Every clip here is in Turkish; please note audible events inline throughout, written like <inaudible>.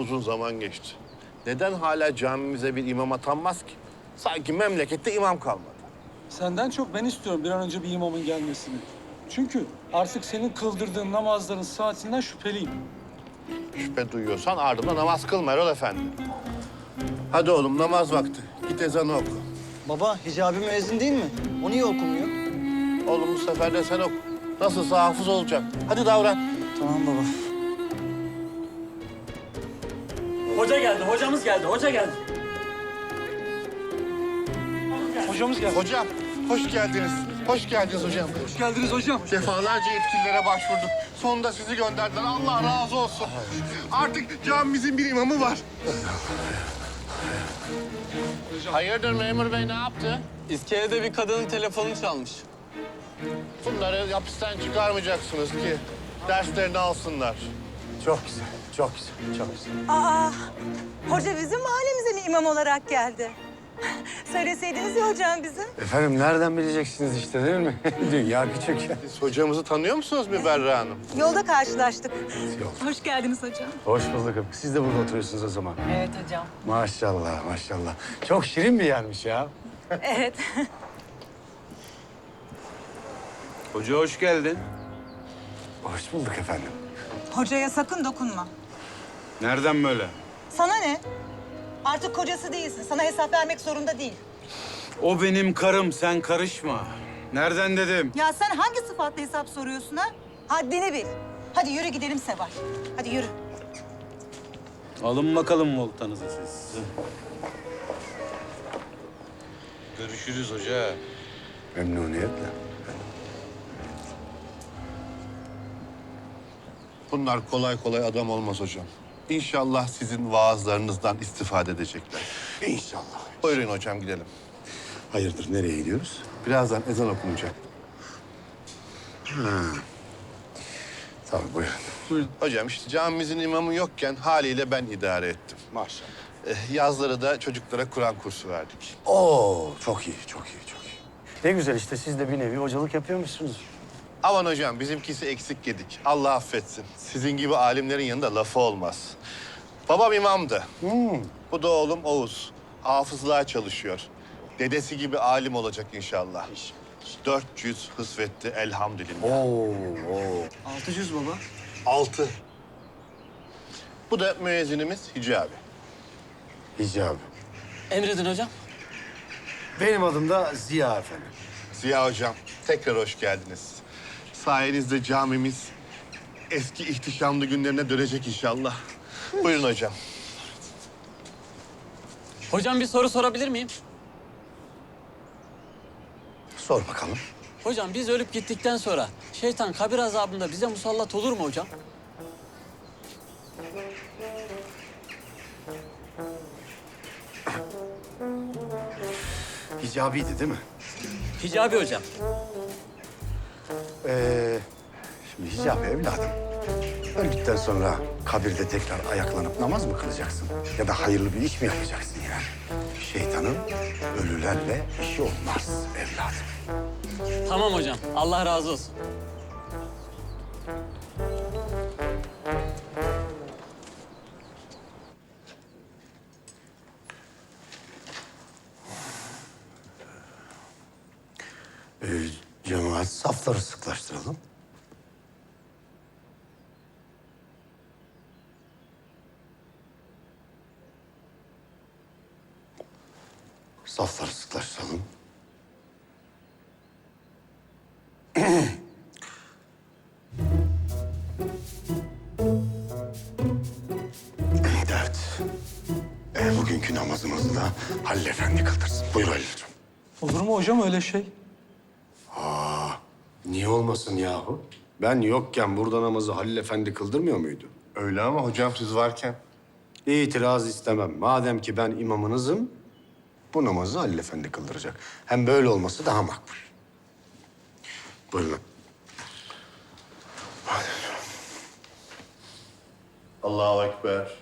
uzun zaman geçti. Neden hala camimize bir imam atanmaz ki? Sanki memlekette imam kalmadı. Senden çok ben istiyorum bir an önce bir imamın gelmesini. Çünkü artık senin kıldırdığın namazların saatinden şüpheliyim. Şüphe duyuyorsan ardımda namaz kılma Erol Efendi. Hadi oğlum namaz vakti. Git ezanı oku. Baba hicabi müezzin değil mi? O niye okumuyor? Oğlum bu sefer de sen oku. Nasılsa hafız olacak. Hadi davran. Tamam baba. Hoca geldi, hocamız geldi, hoca geldi. Hocamız geldi. Hocam, hoş geldiniz. Hoş geldiniz hocam. Hoş geldiniz hocam. Defalarca yetkililere başvurduk. Sonunda sizi gönderdiler. Allah razı olsun. Artık camimizin bir imamı var. Hayırdır memur bey ne yaptı? İskelede bir kadının telefonu çalmış. Bunları hapisten çıkarmayacaksınız ki derslerini alsınlar. Çok güzel, çok güzel, çok güzel. Aa, hoca bizim mahallemize mi imam olarak geldi? <laughs> Söyleseydiniz ya hocam bizim. Efendim nereden bileceksiniz işte değil mi? <laughs> Dünya küçük. Siz hocamızı tanıyor musunuz Müberra Hanım? Yolda karşılaştık. Yol. Hoş geldiniz hocam. Hoş bulduk. Siz de burada oturuyorsunuz o zaman. Evet hocam. Maşallah, maşallah. Çok şirin bir yermiş ya. Evet. Hoca hoş geldin. Hoş bulduk efendim. Hocaya sakın dokunma. Nereden böyle? Sana ne? Artık kocası değilsin. Sana hesap vermek zorunda değil. O benim karım, sen karışma. Nereden dedim? Ya sen hangi sıfatla hesap soruyorsun ha? Haddini bil. Hadi yürü gidelim Seval. Hadi yürü. Alın bakalım voltanızı siz. Görüşürüz hoca. Memnuniyetle. Bunlar kolay kolay adam olmaz hocam. İnşallah sizin vaazlarınızdan istifade edecekler. İnşallah. Buyurun hocam gidelim. Hayırdır, nereye gidiyoruz? Birazdan ezan okunacak. Tabii buyurun. Hocam işte camimizin imamı yokken haliyle ben idare ettim. Maşallah. Eh, Yazları da çocuklara Kur'an kursu verdik. Oo, çok iyi, çok iyi, çok iyi. Ne güzel işte siz de bir nevi hocalık yapıyormuşsunuz. Aman hocam bizimkisi eksik yedik. Allah affetsin. Sizin gibi alimlerin yanında lafı olmaz. Babam imamdı. Bu da oğlum Oğuz. Hafızlığa çalışıyor. Dedesi gibi alim olacak inşallah. 400 hısvetti elhamdülillah. Oo, oo. Altı cüz baba. Altı. Bu da müezzinimiz Hicabi. Hicab. Emredin hocam. Benim adım da Ziya efendim. Ziya hocam tekrar hoş geldiniz. Sayenizde camimiz eski ihtişamlı günlerine dönecek inşallah. Buyurun hocam. Hocam bir soru sorabilir miyim? Sor bakalım. Hocam biz ölüp gittikten sonra şeytan kabir azabında bize musallat olur mu hocam? Hicabiydi değil mi? Hicabi hocam. Ee, şimdi hicap evladım. Öldükten sonra kabirde tekrar ayaklanıp namaz mı kılacaksın? Ya da hayırlı bir iş mi yapacaksın yani? Şeytanın ölülerle işi olmaz evladım. Tamam hocam. Allah razı olsun. Cemaat safları sıklaştıralım. Safları sıklaştıralım. evet. Ee, bugünkü namazımızı da Halil Efendi kıldırsın. Buyur Halil'ciğim. Olur mu hocam öyle şey? Niye olmasın yahu? Ben yokken burada namazı Halil Efendi kıldırmıyor muydu? Öyle ama hocam siz varken. İtiraz istemem. Madem ki ben imamınızım, bu namazı Halil Efendi kıldıracak. Hem böyle olması daha makbul. Buyurun. Allahu Ekber.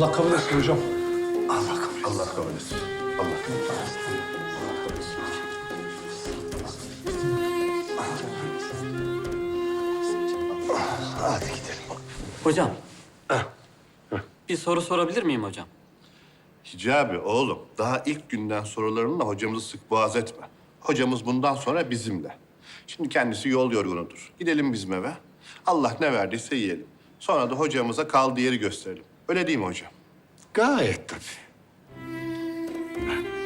Allah kabul etsin hocam. Allah kabul etsin. Allah kabul etsin. Allah kabul etsin. Hadi gidelim. Hocam. Bir soru sorabilir miyim hocam? Hicabi oğlum daha ilk günden sorularınla hocamızı sık boğaz etme. Hocamız bundan sonra bizimle. Şimdi kendisi yol yorgunudur. Gidelim bizim eve. Allah ne verdiyse yiyelim. Sonra da hocamıza kaldığı yeri gösterelim. Öyle değil mi hocam? Gayet tabii. <laughs>